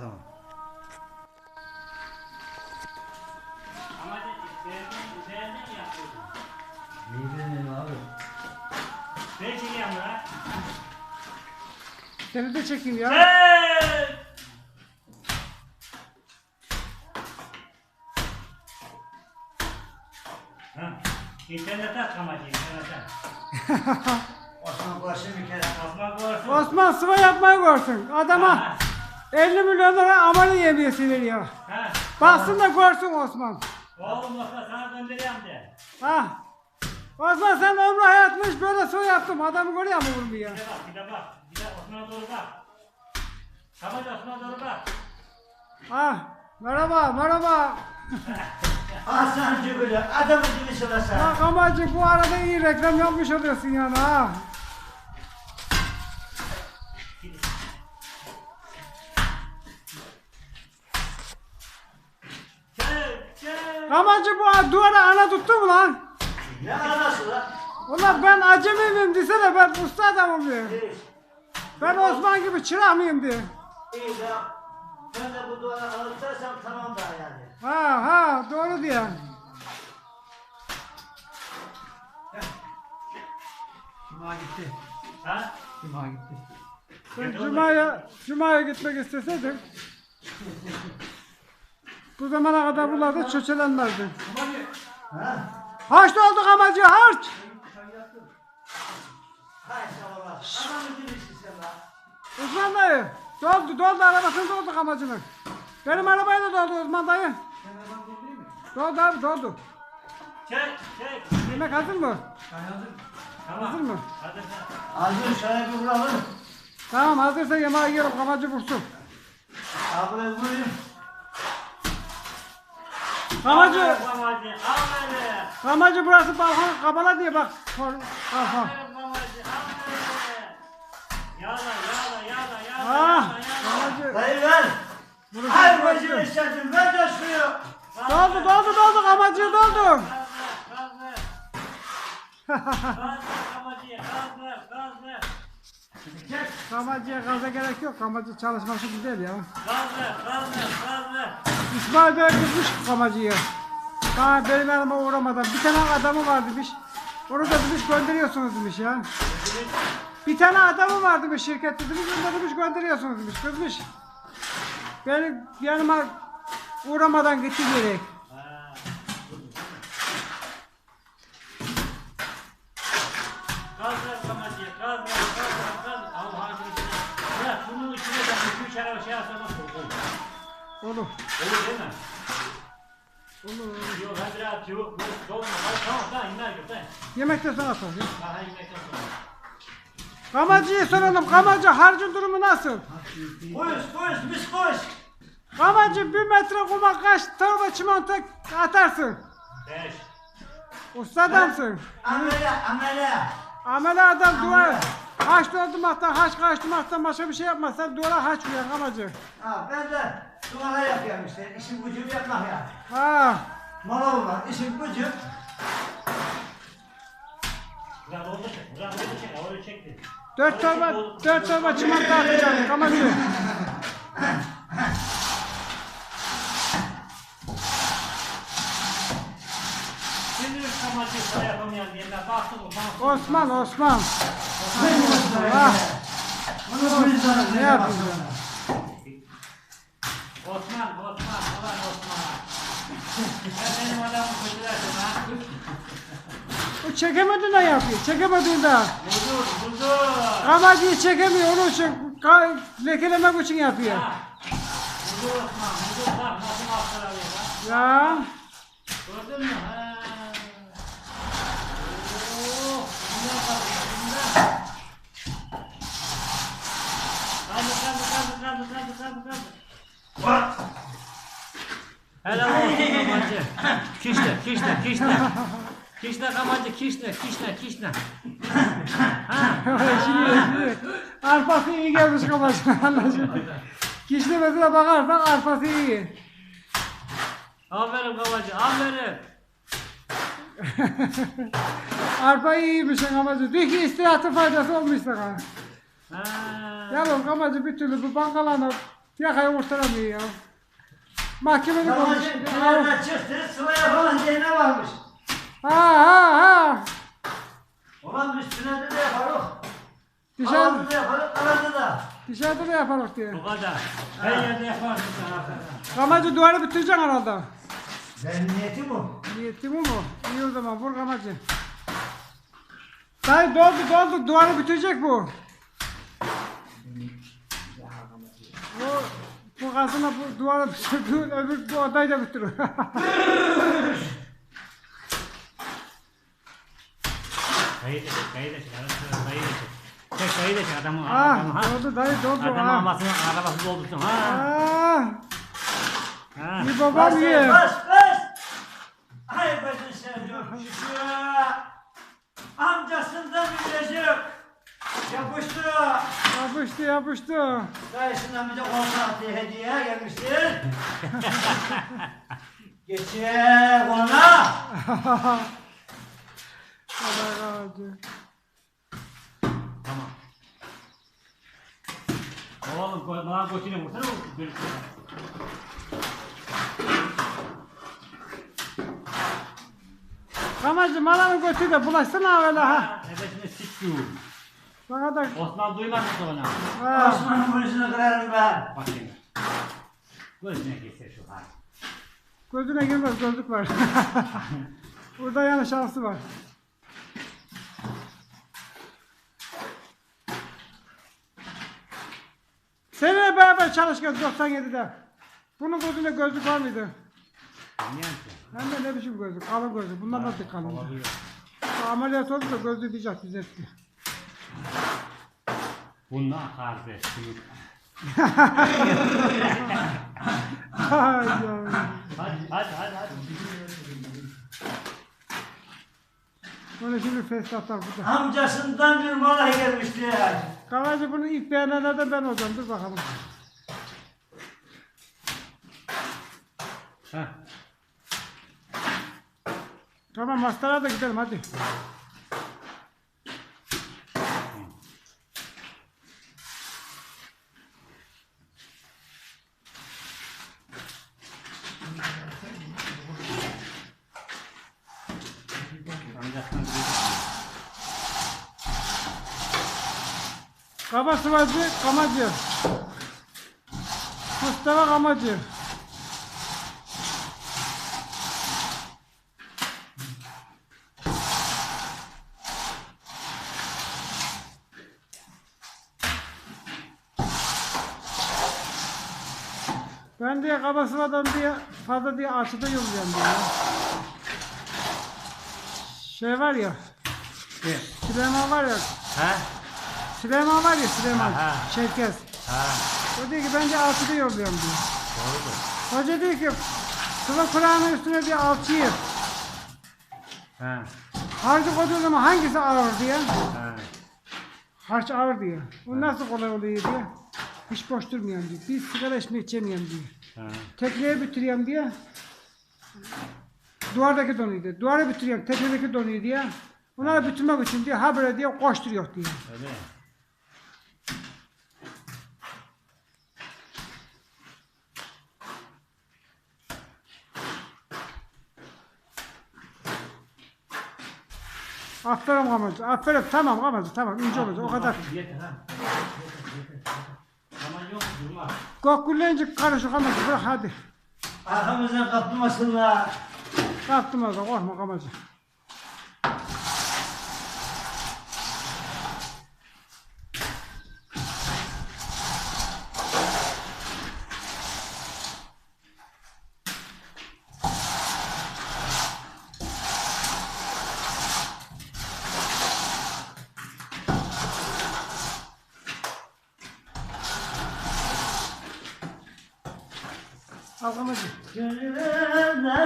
Tamam. Ama beğendin, beğendin mi yaptın? İyi benim abi. Ben çekeyim lan. Seni de çekeyim ya. Hey! Ha, İnternete at amacı, internete. Osman başı bir kere. Asma koyarsın. Osman sıva yapmayı görsün. Adama 50 milyon lira ameli yemiyesi veriyor. Ha, Baksın da görsün Osman. oğlum yoksa sana döndüreyim de. Ha. Osman sen ömrü hayatmış böyle sıva yaptım. Adamı görüyor mu Bir vurmuyor? de bak, bir de bak. Bir de Osman'a doğru bak. Tamam Osman'a doğru bak. Ha. Merhaba merhaba. Aslan gibi adamı gibi söylesen. Bak amacı bu arada iyi reklam yapmış oluyorsun yani ha. Amacı bu duvara ana tuttu mu lan? Ne anası lan? Ulan ben acemi miyim desene ben usta adamım diye. İyi. Ben Osman gibi çırak mıyım diye. İyi de ben de bu duvara alırsam tamam da yani. Ha ha doğru diyor. Cuma gitti. Ha? Cuma gitti. Cuma'ya, Cuma'ya gitmek isteseydin bu zamana kadar buralarda çöçelenmezdin. Ha? Harç dolduk amacı harç. Osman dayı doldu doldu arabasını dolduk amacını. Benim arabayı da doldu Osman dayı. Doldu abi doldu. Çek, çek. Yemek hazır mı? Tamam. Hazır mı? Hazır. Azur şöyle bir vuralım. Tamam hazırsa yemeğe yiyelim amacı vursun. Abi vurayım. Amacı, Aferin Amacı, aferin. amacı burası balkon kabala diye bak. Aferin. Yağla, yağla, yağla, yağla, Ah, yağla, yağla. amacı. Dayı ver. Burası. bacını istedim. Ver suyu. Doldu doldu doldu amacı doldu. Gaz ver, gaz ver. Gaz ver amacı, gaz ver, gaz ver. Gel. Amacıya gaza gerek yok. Amacı çalışması güzel ya. Gaz ver, gaz ver, gaz ver. İsmail Bey kızmış amacıya. Daha benim yanıma uğramadan bir tane adamı var demiş. Onu da demiş gönderiyorsunuz demiş ya. Bir tane adamı var demiş şirkette demiş. Onu da demiş gönderiyorsunuz demiş. Kızmış. Benim yanıma uğramadan gitti gerek. Araba şey nasıl olur? Olur. Olur değil mi? Olur. Yok hadi rahat yok. Dolma. Hadi tamam tamam inler gör tamam. Yemekte sana sorayım. Daha yemekten sonra. Kamacı'ya soralım. Kamacı harcın durumu nasıl? Koş koş biz koş. Kamacı bir metre kuma kaç torba çimento atarsın? Beş. Usta adamsın. Amele amele. Amele adam duvara haç doldurmaktan, haç karıştırmaktan başka bir şey yapmazsan duvara haç vuruyor kamacı. Ha ben de duvara yapıyorum işte. İşim gücüm yapmak ya. Ha. Mala olan işim gücüm. Ulan oldu çek. Ulan oldu çek. Orayı çekti. Dört torba, dört torba çimento atacağım kamacı. Şimdi üç kamacı yapamayan diye ben baktım. Osman, Osman. Ah. Bunu bir sana Ne yapıyorsun? Osman, Osman, ulan Osman. Ben benim adamı kötülerdim ha. O çekemediğinden yapıyor, çekemediğinden. Budur, budur. Kamacıyı çekemiyor, onun için ka- lekelemek için yapıyor. Ha. Budur Osman, budur bak nasıl ha. Ya. Gördün mü? Ha. Kaldı, kaldı, kaldı, kaldı, kaldı. Helal olsun kamacı. Kişne, kişne, kişne. Kişne kamacı, kişne, kişne, kişne. Ha. şimdi, şimdi arpası iyi gelmiş kamacı. Anlaşıldı. Kişnemesine bakarsan arpası iyi. Aferin kamacı, aferin. Arpa iyiymiş kamacı. Diyor ki istirahatı faydası olmuş sana. Ha. Yalnız kamacı bir türlü bu bankalarına Yakayı kurtaramıyor ya. Mahkemede Ramazan konmuş. kenarına çıktı, sıvaya falan diye ne varmış? Ha ha ha. Ulan üstüne de de yaparız. Dışarı, Ağzı da yaparız, kanadı da. dışarıda da yaparız diye. Bu kadar. Her yerde yaparsın sen. Kamacı duvarı bitireceksin herhalde. Benim niyetim o. Niyetim o mu? İyi o zaman vur kamacı. Dayı doldu doldu duvarı bitirecek bu. Bu, bu kazına bu duvarı bitirdi öbür bu odayı da bitirir. Kayı da çek, kayı da çek. Kayı da çek. Çek kayı da çek adamı. ah adamı ha. doldu dayı doldu Adamın ha. arabasını, arabası doldursun ha. Ah, Ha. bir babam ye. bas, bas. Yapıştı yapıştı. Dayısından bize konsantre hediye gelmiştir. Geçer ona. Allah kamacı. Tamam. Oğlum bana koçunu vursana o bölükleri. Kamacı malanı götür de bulaşsana öyle ha. Ebesine sikiyum. Bana da Osman sonra? ha. Osman'ın polisini kırarım ben. Bak şimdi. Gözüne geçse şu hal. Gözüne girmez gözlük var. Burada yani şansı var. Seninle beraber çalışkan 97'de. Bunun gözünde gözlük var mıydı? Musun? Hem de ne biçim gözlük? Kalın gözlük. Bundan nasıl kalın? Ameliyat oldu da gözlüğü diyecek düzeltti. Ay yavrum. Hadi hadi hadi hadi. Bunu şimdi fesatlar burada. Amcasından bir malay gelmiştir. Kavacı bunu ilk beğenenler de ben olacağım. Dur bakalım. Ha. Tamam hastalara da gidelim hadi. Amcasından biri. Kaba sıvacı kamacı. Mustafa kamacı. Ben diye kaba sıvadan diye fazla diye açıda yollayacağım diye. Şey var ya, Ne? Süleyman var ya, Ha? Süleyman var ya Süleyman, Aha. Şevket. Ha. O diyor ki bence altıda yolluyorum diyor. Doğrudur. Hoca diyor ki sıva Kur'an'ın üstüne diyor alçıyı. Ha. Harcı koyduğu zaman hangisi ağır diye. Ha. Harç ağır diyor. Bu nasıl kolay oluyor diye. Hiç boş durmuyorum diyor. Bir sigara içmek içemiyorum diyor. Ha. Tekneye bitiriyorum diye. Duvardaki donuyor diyor. Duvarı bitiriyorum. Teknedeki donuyor diye. Onları bitirmek için diyor. Ha böyle diyor koşturuyor diyor. Öyle. Aferin kamacı. Aferin. Tamam kamacı. Tamam. ince olacak. O kadar. Yeter ha. Zaman yok durma. Kokkullayınca karışık kamacı. Bırak hadi. Arkamızdan kaptırmasınlar. Kalktım orada. Korkma kamacı. Al kamacı. Gönlümden